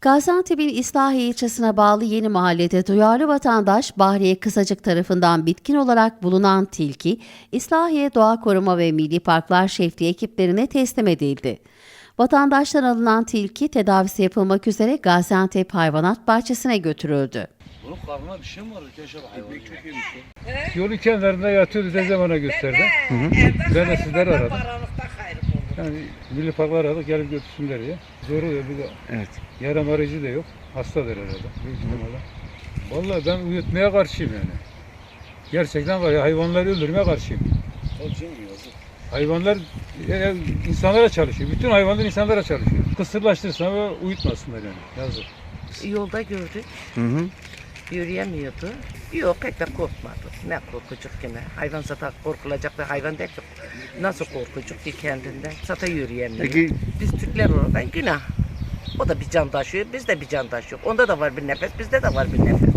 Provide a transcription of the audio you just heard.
Gaziantep'in İslahiye ilçesine bağlı Yeni Mahalle'de duyarlı vatandaş Bahriye Kısacık tarafından bitkin olarak bulunan tilki, İslahiye Doğa Koruma ve Milli Parklar Şefliği ekiplerine teslim edildi. Vatandaştan alınan tilki tedavisi yapılmak üzere Gaziantep Hayvanat Bahçesi'ne götürüldü. Bunun karnına bir şey mi var? Keşke hayvan çok yemiş kenarında yatıyordu teyze bana gösterdi. Ben de sizleri aradım. Yani milli parklar aradık gelip götürsünler diye. Zor oluyor bir de Evet. yaram aracı da yok. Hastadır herhalde. Büyük ihtimalle. Vallahi ben uyutmaya karşıyım yani. Gerçekten var ya hayvanları öldürmeye karşıyım. Hayvanlar e, insanlara çalışıyor. Bütün hayvanlar insanlara çalışıyor. Kısırlaştırsın ve uyutmasınlar yani. Yazık. Yolda gördük. Hı hı. Yürüyemiyordu. Yok pek de korkmadı. Ne korkucuk yine. Hayvan zaten korkulacak bir hayvan değil ki. Nasıl korkucuk ki kendinden. Zaten yürüyemiyor. Peki Biz Türkler olarak günah. O da bir can taşıyor, biz de bir can taşıyor. Onda da var bir nefes, bizde de var bir nefes.